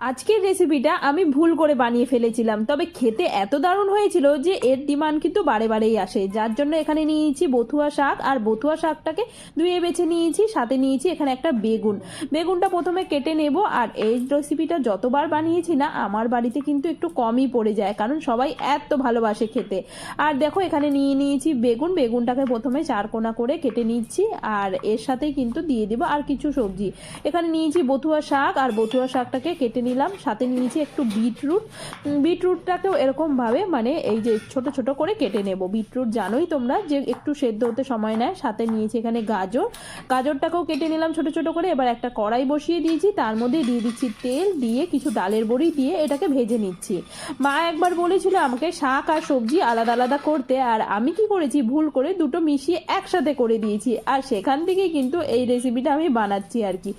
আজকের রেসিপিটা আমি ভুল করে বানিয়ে ফেলেছিলাম, তবে খেতে এত দারুণ হয়েছিল যে এর ডিমান্ড কিন্তু বারে বারেই আসে। যার জন্য এখানে নিয়েছি বথুয়া শাক, আর বথুয়া শাকটাকে ধুয়ে বেছে নিয়েছি, সাথে নিয়েছি এখানে একটা বেগুন। বেগুনটা প্রথমে কেটে নেব, আর এই রেসিপিটা যতবার বানিয়েছি না, আমার বাড়িতে কিন্তু একটু কমই পড়ে যায়, কারণ সবাই এত ভালোবাসে খেতে। আর দেখো, এখানে নিয়ে নিয়েছি বেগুন, বেগুনটাকে প্রথমে চারকোনা করে কেটে নিচ্ছি, আর এর সাথেই কিন্তু দিয়ে দেবো আর কিছু সবজি। এখানে নিয়েছি বথুয়া শাক, আর বথুয়া শাকটাকে কেটে নিলাম, সাথে নিয়েছি একটু বিটরুট। বিটরুটটাকেও এরকমভাবে মানে এই যে ছোট ছোট করে কেটে নেব। বিটরুট জানোই তোমরা যে একটু সেদ্ধ হতে সময় নেয়। সাথে নিয়েছি এখানে গাজর। গাজরটাকেও কেটে নিলাম ছোট ছোট করে। এবার একটা কড়াই বসিয়ে দিয়েছি। তার মধ্যে দিয়ে দিচ্ছি তেল দিয়ে কিছু ডালের বড়ি দিয়ে এটাকে ভেজে নিচ্ছি। মা একবার বলেছিল আমাকে শাক আর সবজি আলাদা আলাদা করতে। আর আমি কি করেছি? ভুল করে দুটো মিশিয়ে একসাথে করে দিয়েছি। আর সেখান থেকেই কিন্তু এই রেসিপিটা আমি বানাচ্ছি আর কি।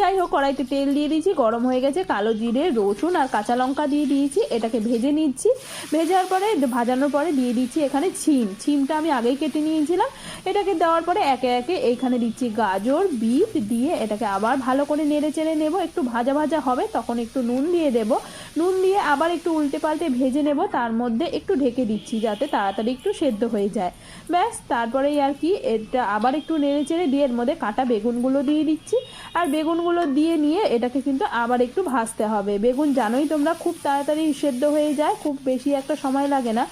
যাই হোক, কড়াইতে তেল দিয়ে দিয়েছি। গরম হয়ে গেছে। কালো জিরে, রসুন আর কাঁচা লঙ্কা দিয়ে দিয়েছি। এটাকে ভেজে নিচ্ছি। ভেজার পরে, ভাজানোর পরে দিয়ে দিচ্ছি এখানে ছিম। ছিমটা আমি আগেই কেটে নিয়েছিলাম। এটাকে দেওয়ার পরে একে একে এইখানে দিচ্ছি গাজর, বিট দিয়ে এটাকে আবার ভালো করে নেড়ে চেড়ে নেব। একটু ভাজা ভাজা হবে, তখন একটু নুন দিয়ে দেব। নুন দিয়ে আবার একটু উল্টে পাল্টে ভেজে নেব, তার মধ্যে একটু ঢেকে দিচ্ছি যাতে তাড়াতাড়ি একটু সেদ্ধ হয়ে যায়। ব্যাস তারপরেই আর কি, এটা আবার একটু নেড়ে চেড়ে দিয়ে এর মধ্যে কাটা বেগুনগুলো দিয়ে দিচ্ছি। আর বেগুনগুলো দিয়ে নিয়ে এটাকে কিন্তু আবার একটু ভাজতে হবে। বেগুন জানোই তোমরা, খুব তাড়াতাড়ি সেদ্ধ হয়ে যায়, খুব বেশি একটা সময় লাগে না।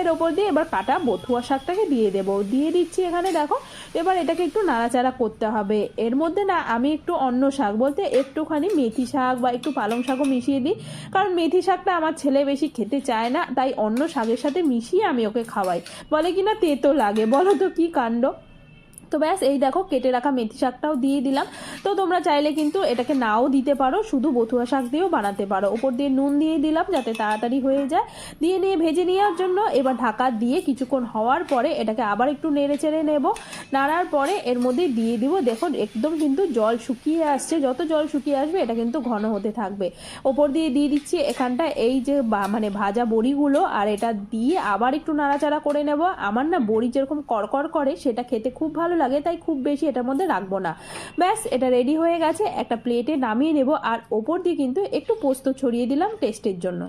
এর ওপর দিয়ে এবার কাটা বথুয়া শাকটাকে দিয়ে দেব। দিয়ে দিচ্ছি এখানে দেখো, এবার এটাকে একটু নাড়াচাড়া করতে হবে। এর মধ্যে না আমি একটু অন্য শাক বলতে একটুখানি মেথি শাক বা একটু পালং শাকও মিশিয়ে দিই। কারণ মেথি শাকটা আমার ছেলে বেশি খেতে চায় না, তাই অন্য শাকের সাথে মিশিয়ে আমি ওকে খাওয়াই। বলে কি না তেতো লাগে, বলো তো কী কাণ্ড? তো ব্যাস, এই দেখো কেটে রাখা মেথি শাকটাও দিয়ে দিলাম। তো তোমরা চাইলে কিন্তু এটাকে নাও দিতে পারো, শুধু বথুয়া শাক দিয়েও বানাতে পারো। ওপর দিয়ে নুন দিয়ে দিলাম যাতে তাড়াতাড়ি হয়ে যায়। দিয়ে নিয়ে ভেজে নেওয়ার জন্য এবার ঢাকা দিয়ে কিছুক্ষণ হওয়ার পরে এটাকে আবার একটু নেড়ে চেড়ে নেব। নাড়ার পরে এর মধ্যে দিয়ে দিব দেখো একদম কিন্তু জল শুকিয়ে আসছে। যত জল শুকিয়ে আসবে, এটা কিন্তু ঘন হতে থাকবে। ওপর দিয়ে দিয়ে দিচ্ছি এখানটা এই যে মানে ভাজা বড়িগুলো, আর এটা দিয়ে আবার একটু নাড়াচাড়া করে নেব। আমার না বড়ি যেরকম করকর করে, সেটা খেতে খুব ভালো লাগে, তাই খুব বেশি এটার মধ্যে রাখব না। ব্যাস, এটা রেডি হয়ে গেছে। একটা প্লেটে নামিয়ে নেব, আর ওপর দিয়ে কিন্তু একটু পোস্ত ছড়িয়ে দিলাম টেস্টের জন্য।